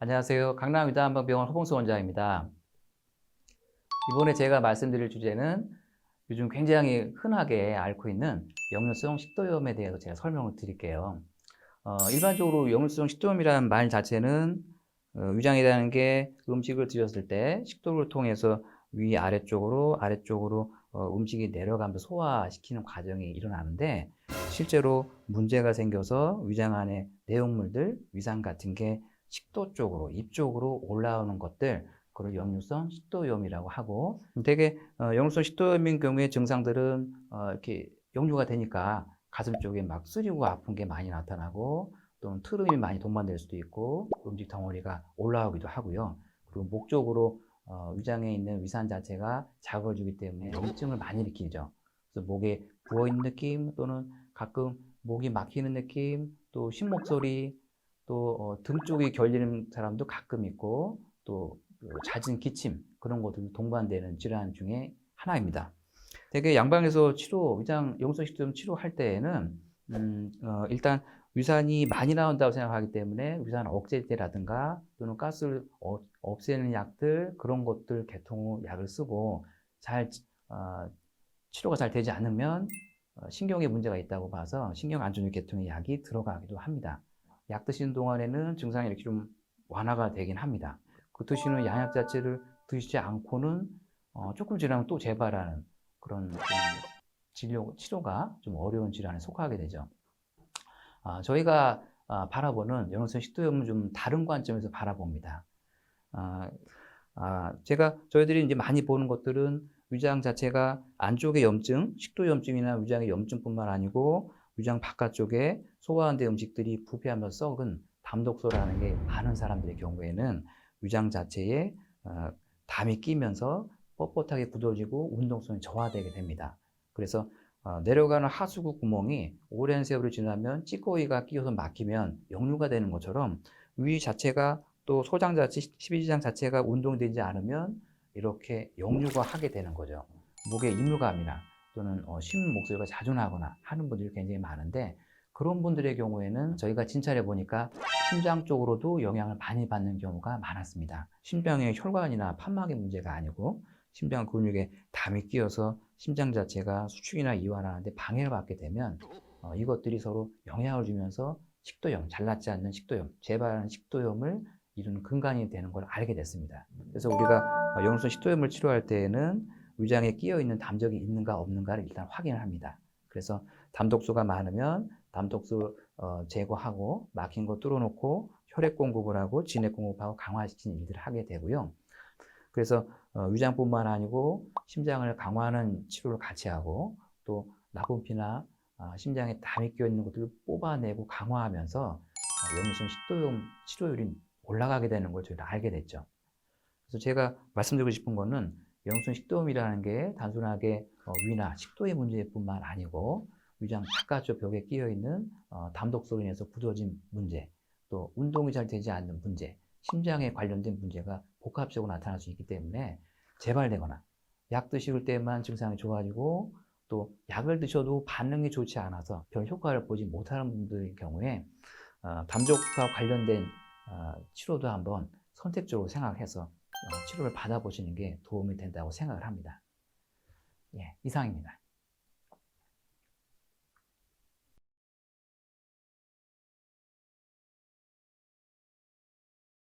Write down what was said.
안녕하세요. 강남 위다한방병원 허봉수 원장입니다. 이번에 제가 말씀드릴 주제는 요즘 굉장히 흔하게 앓고 있는 역류성 식도염에 대해서 제가 설명을 드릴게요. 어, 일반적으로 역류성 식도염이라는 말 자체는 어, 위장이라는 게 음식을 드셨을 때 식도를 통해서 위 아래쪽으로 아래쪽으로 어, 음식이 내려가면서 소화시키는 과정이 일어나는데 실제로 문제가 생겨서 위장 안에 내용물들, 위산 같은 게 식도 쪽으로, 입 쪽으로 올라오는 것들, 그걸 역류성 식도염이라고 하고, 되게 어, 역류성 식도염인 경우에 증상들은 어, 이렇게 역류가 되니까 가슴 쪽에 막 쓰리고 아픈 게 많이 나타나고, 또는 트름이 많이 동반될 수도 있고, 음식 덩어리가 올라오기도 하고요. 그리고 목 쪽으로 어, 위장에 있는 위산 자체가 자극을 주기 때문에 염증을 많이 일으키죠. 그래서 목에 부어있는 느낌 또는 가끔 목이 막히는 느낌, 또 신목 소리, 또 등 쪽이 결리는 사람도 가끔 있고 또 잦은 기침 그런 것들 동반되는 질환 중에 하나입니다. 되게 양방에서 치료 위장 식도염 치료할 때에는 음, 어, 일단 위산이 많이 나온다고 생각하기 때문에 위산 억제제라든가 또는 가스를 어, 없애는 약들 그런 것들 계통 약을 쓰고 잘 어, 치료가 잘 되지 않으면 어, 신경에 문제가 있다고 봐서 신경 안정제 계통의 약이 들어가기도 합니다. 약 드시는 동안에는 증상이 이렇게 좀 완화가 되긴 합니다. 그 드시는 양약 자체를 드시지 않고는 어, 조금 지나면 또 재발하는 그런 좀 진료, 치료가 좀 어려운 질환에 속하게 되죠. 아, 저희가 아, 바라보는 연후성 식도염은 좀 다른 관점에서 바라봅니다. 아, 아, 제가 저희들이 이제 많이 보는 것들은 위장 자체가 안쪽에 염증, 식도염증이나 위장의 염증뿐만 아니고 위장 바깥쪽에 소화한 데 음식들이 부패하며 썩은 담독소라는 게 많은 사람들의 경우에는 위장 자체에 어, 담이 끼면서 뻣뻣하게 굳어지고 운동성이 저하되게 됩니다. 그래서 어, 내려가는 하수구 구멍이 오랜 세월이 지나면 찌꺼기가 끼어서 막히면 역류가 되는 것처럼 위 자체가 또 소장 자체, 십이지장 자체가 운동되지 않으면 이렇게 역류가 하게 되는 거죠. 목에 이물감이나 또는 어, 심 목소리가 자주 나거나 하는 분들이 굉장히 많은데 그런 분들의 경우에는 저희가 진찰해 보니까 심장 쪽으로도 영향을 많이 받는 경우가 많았습니다. 심장의 혈관이나 판막의 문제가 아니고 심장 근육에 담이 끼어서 심장 자체가 수축이나 이완하는데 방해를 받게 되면 어, 이것들이 서로 영향을 주면서 식도염, 잘낫지 않는 식도염, 재발하는 식도염을 이루는 근간이 되는 걸 알게 됐습니다. 그래서 우리가 어, 역류성 식도염을 치료할 때에는 위장에 끼어 있는 담적이 있는가 없는가를 일단 확인을 합니다. 그래서 담독소가 많으면 담독소 어, 제거하고 막힌 거 뚫어놓고 혈액 공급을 하고 진액 공급하고 강화시키는 일들을 하게 되고요. 그래서 어, 위장뿐만 아니고 심장을 강화하는 치료를 같이 하고 또 나분피나 어, 심장에 담이 끼어 있는 것들을 뽑아내고 강화하면서 어, 역류성 식도염 치료율이 올라가게 되는 걸 저희가 알게 됐죠. 그래서 제가 말씀드리고 싶은 거는 역류성 식도염이라는 게 단순하게 어, 위나 식도의 문제뿐만 아니고 위장 바깥쪽 벽에 끼어 있는 어, 담독소로 인해서 굳어진 문제, 또 운동이 잘 되지 않는 문제, 심장에 관련된 문제가 복합적으로 나타날 수 있기 때문에 재발되거나 약 드실 때만 증상이 좋아지고 또 약을 드셔도 반응이 좋지 않아서 별 효과를 보지 못하는 분들의 경우에 어, 담독과 관련된 어, 치료도 한번 선택적으로 생각해서 어, 치료를 받아보시는 게 도움이 된다고 생각을 합니다. 예, 이상입니다.